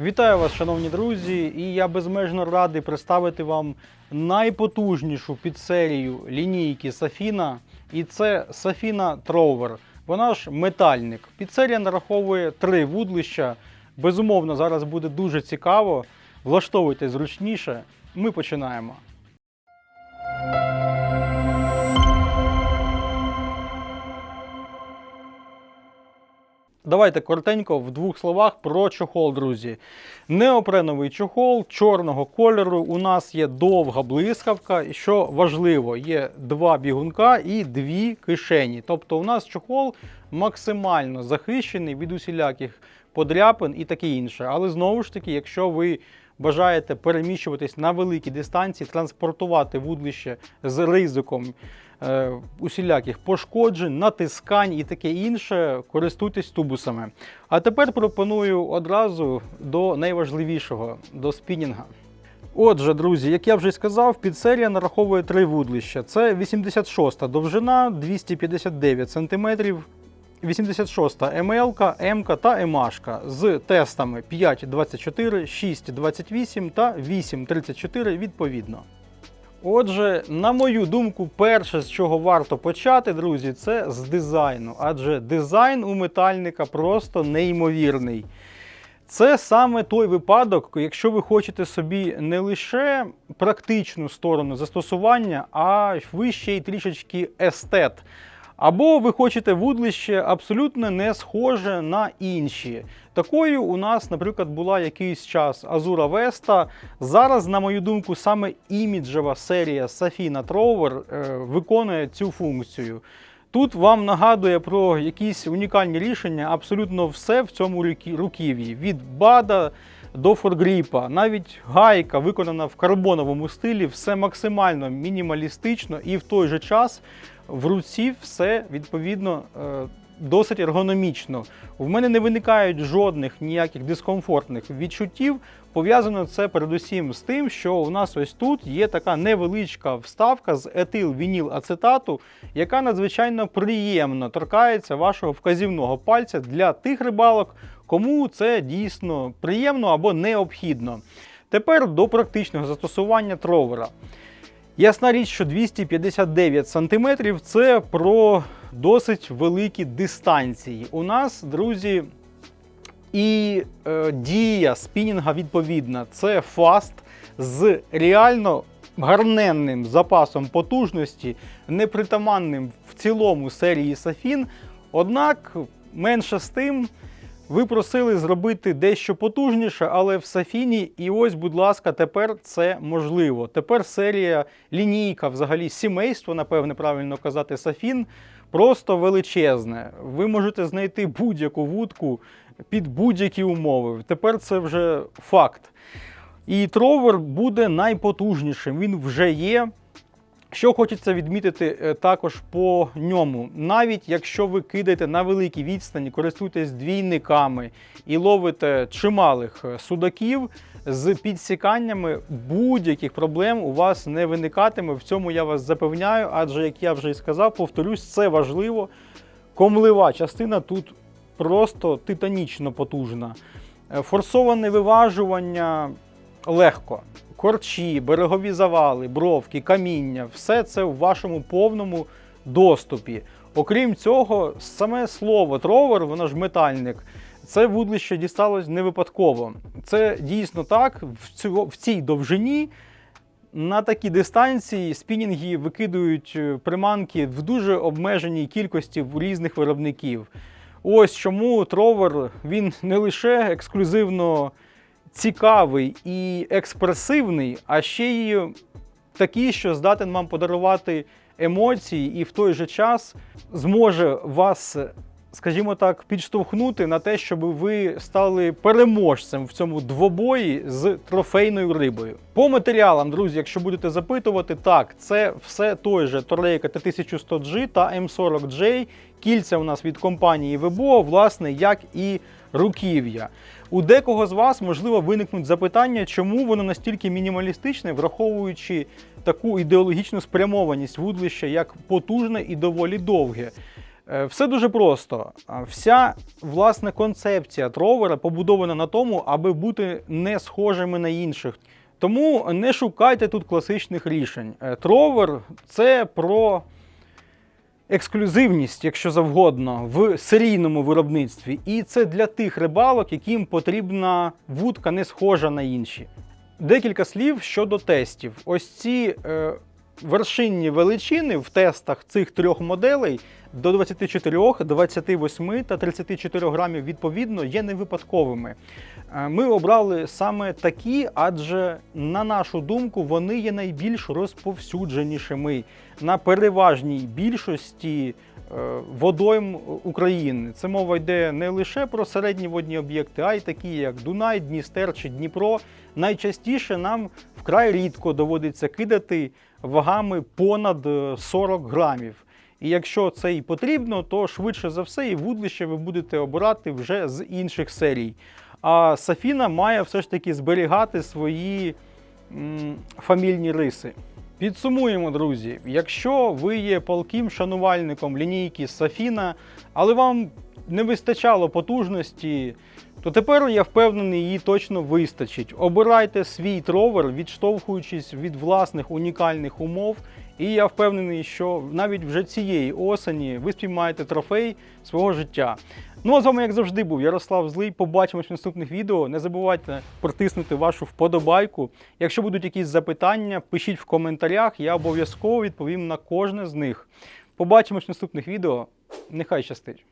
Вітаю вас, шановні друзі, і я безмежно радий представити вам найпотужнішу підсерію лінійки Safina. І це Safina Trover. Вона ж метальник. Підсерія нараховує три вудлища. Безумовно, зараз буде дуже цікаво. Влаштовуйте зручніше. Ми починаємо. Давайте коротенько в двох словах про чохол, друзі. Неопреновий чохол чорного кольору. У нас є довга блискавка. Що важливо, є два бігунка і дві кишені. Тобто, у нас чохол максимально захищений від усіляких подряпин і таке інше. Але знову ж таки, якщо ви бажаєте переміщуватись на великі дистанції, транспортувати вудлище з ризиком усіляких пошкоджень, натискань і таке інше, користуйтесь тубусами. А тепер пропоную одразу до найважливішого до спінінга. Отже, друзі, як я вже сказав, підсерія нараховує три вудлища. Це 86 довжина, 259 см, 86 МЛ, М та МH з тестами 5.24, 6.28 та 8.34 відповідно. Отже, на мою думку, перше, з чого варто почати, друзі, це з дизайну. Адже дизайн у метальника просто неймовірний. Це саме той випадок, якщо ви хочете собі не лише практичну сторону застосування, а ви ще й трішечки естет. Або ви хочете вудлище абсолютно не схоже на інші. Такою у нас, наприклад, була якийсь час Азура Веста. Зараз, на мою думку, саме іміджева серія Safina Trover е, виконує цю функцію. Тут вам нагадує про якісь унікальні рішення абсолютно все в цьому рукі- руків'ї. Від бада до форгріпа, навіть гайка виконана в карбоновому стилі, все максимально мінімалістично і в той же час в руці все відповідно е, досить ергономічно. В мене не виникають жодних ніяких дискомфортних відчуттів. Пов'язано це передусім з тим, що у нас ось тут є така невеличка вставка з етил-вініл-ацетату, яка надзвичайно приємно торкається вашого вказівного пальця для тих рибалок, кому це дійсно приємно або необхідно. Тепер до практичного застосування тровера. Ясна річ, що 259 см це про досить великі дистанції. У нас, друзі, і е, дія спінінга відповідна. Це фаст з реально гарненним запасом потужності, непритаманним в цілому серії Сафін. Однак, менше з тим, ви просили зробити дещо потужніше, але в Сафіні, і ось, будь ласка, тепер це можливо. Тепер серія лінійка, взагалі сімейство, напевне, правильно казати, Сафін, просто величезне. Ви можете знайти будь-яку вудку під будь-які умови. Тепер це вже факт. І тровер буде найпотужнішим. Він вже є. Що хочеться відмітити е, також по ньому, навіть якщо ви кидаєте на великій відстані, користуєтесь двійниками і ловите чималих е, судаків з підсіканнями, будь-яких проблем у вас не виникатиме. В цьому я вас запевняю, адже як я вже і сказав, повторюсь, це важливо. Комлива частина тут просто титанічно потужна. Е, Форсоване виважування легко. Корчі, берегові завали, бровки, каміння все це в вашому повному доступі. Окрім цього, саме слово тровер, воно ж метальник, це вудлище дісталось не випадково. Це дійсно так, в, цій довжині на такій дистанції спінінги викидують е, приманки в дуже обмеженій кількості в різних виробників. Ось чому тровер він не лише ексклюзивно цікавий і експресивний, а ще й такий, що здатен вам подарувати емоції, і в той же час зможе вас, скажімо так, підштовхнути на те, щоб ви стали переможцем в цьому двобої з трофейною рибою. По матеріалам, друзі, якщо будете запитувати, так, це все той же Торейка T1100G та M40J. Кільця у нас від компанії Webo, власне, як і руків'я. У декого з вас можливо виникнуть запитання, чому воно настільки мінімалістичне, враховуючи таку ідеологічну спрямованість вудлища як потужне і доволі довге. Е, Все дуже просто. Вся власне концепція тровера побудована на тому, аби бути не схожими на інших. Тому не шукайте тут класичних рішень. Е, Тровер це про ексклюзивність, якщо завгодно, в серійному виробництві. І це для тих рибалок, яким потрібна вудка не схожа на інші. Декілька слів щодо тестів. Ось ці е, вершинні величини в тестах цих трьох моделей до 24, 28 та 34 грамів відповідно є не випадковими. Е, Ми обрали саме такі, адже, на нашу думку, вони є найбільш розповсюдженішими на переважній більшості водойм України. Це мова йде не лише про середні водні об'єкти, а й такі, як Дунай, Дністер чи Дніпро. Найчастіше нам вкрай рідко доводиться кидати вагами понад е, 40 грамів. І якщо це і потрібно, то швидше за все і вудлище ви будете обирати вже з інших серій. А Сафіна має все ж таки зберігати свої м, фамільні риси. Підсумуємо, друзі, якщо ви є палким шанувальником лінійки Сафіна, але вам не вистачало потужності, то тепер я впевнений, її точно вистачить. Обирайте свій тровер, відштовхуючись від власних унікальних умов. І я впевнений, що навіть вже цієї осені ви спіймаєте трофей свого життя. Ну а з вами, як завжди, був Ярослав Злий. Побачимось в наступних відео. Не забувайте протиснути вашу вподобайку. Якщо будуть якісь запитання, пишіть в коментарях, я обов'язково відповім на кожне з них. Побачимось в наступних відео. Нехай щастить!